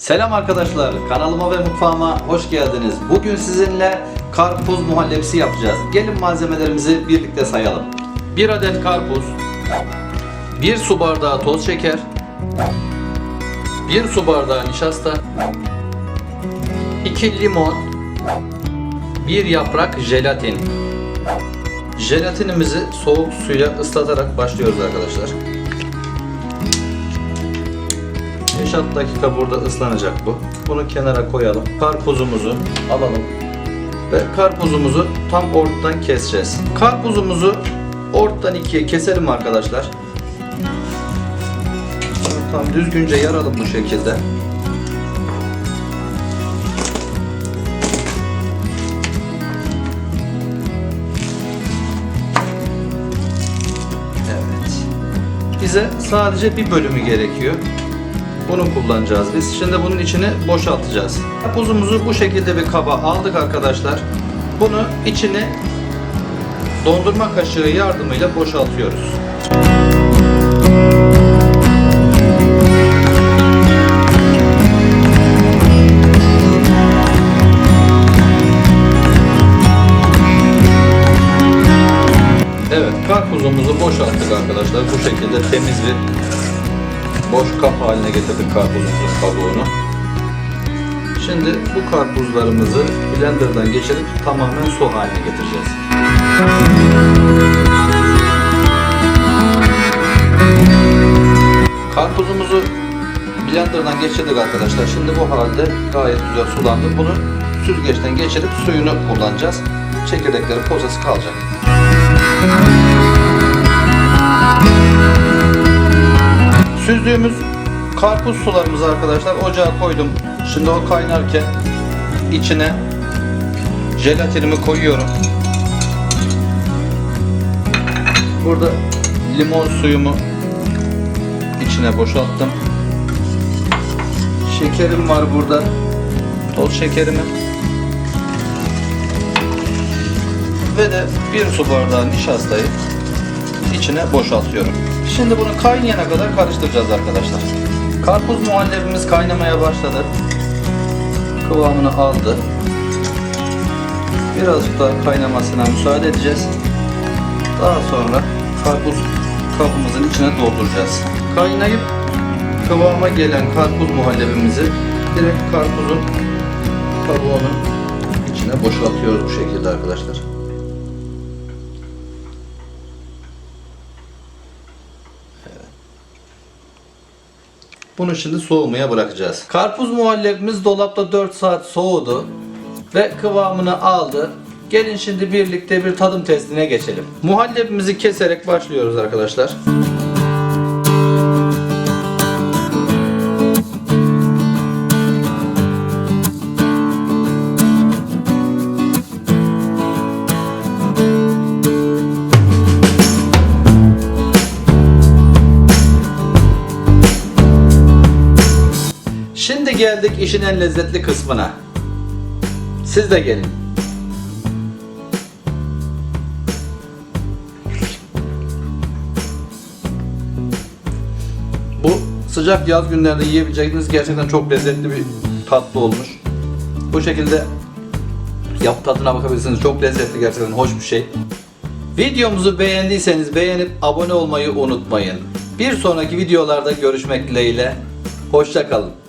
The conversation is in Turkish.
Selam arkadaşlar, kanalıma ve mutfağıma hoş geldiniz. Bugün sizinle karpuz muhallebisi yapacağız. Gelin malzemelerimizi birlikte sayalım. 1 adet karpuz, 1 su bardağı toz şeker, 1 su bardağı nişasta, 2 limon, 1 yaprak jelatin. Jelatinimizi soğuk suyla ıslatarak başlıyoruz arkadaşlar. 5-6 dakika burada ıslanacak bu. Bunu kenara koyalım. Karpuzumuzu alalım. Ve karpuzumuzu tam ortadan keseceğiz. Karpuzumuzu ortadan ikiye keselim arkadaşlar. Tam düzgünce yaralım bu şekilde. Evet. Bize sadece bir bölümü gerekiyor. Bunu kullanacağız biz. Şimdi bunun içini boşaltacağız. Buzumuzu bu şekilde bir kaba aldık arkadaşlar. Bunu içini dondurma kaşığı yardımıyla boşaltıyoruz. Evet, karpuzumuzu boşalttık arkadaşlar. Bu şekilde temiz bir boş kap haline getirdik karpuzumuzun kabuğunu. Şimdi bu karpuzlarımızı blenderdan geçirip tamamen su haline getireceğiz. Karpuzumuzu blenderdan geçirdik arkadaşlar. Şimdi bu halde gayet güzel sulandı. Bunu süzgeçten geçirip suyunu kullanacağız. Çekirdekleri posası kalacak. Süzdüğümüz karpuz sularımızı arkadaşlar ocağa koydum. Şimdi o kaynarken içine jelatinimi koyuyorum. Burada limon suyumu içine boşalttım. Şekerim var burada. Toz şekerimi. Ve de bir su bardağı nişastayı içine boşaltıyorum. Şimdi bunu kaynayana kadar karıştıracağız arkadaşlar. Karpuz muhallebimiz kaynamaya başladı. Kıvamını aldı. Birazcık daha kaynamasına müsaade edeceğiz. Daha sonra karpuz kabımızın içine dolduracağız. Kaynayıp kıvama gelen karpuz muhallebimizi direkt karpuzun kabuğunun içine boşaltıyoruz bu şekilde arkadaşlar. Bunu şimdi soğumaya bırakacağız. Karpuz muhallebimiz dolapta 4 saat soğudu ve kıvamını aldı. Gelin şimdi birlikte bir tadım testine geçelim. Muhallebimizi keserek başlıyoruz arkadaşlar. Şimdi geldik işin en lezzetli kısmına. Siz de gelin. Bu sıcak yaz günlerinde yiyebileceğiniz gerçekten çok lezzetli bir tatlı olmuş. Bu şekilde yap tadına bakabilirsiniz. Çok lezzetli gerçekten hoş bir şey. Videomuzu beğendiyseniz beğenip abone olmayı unutmayın. Bir sonraki videolarda görüşmek dileğiyle. Hoşça kalın.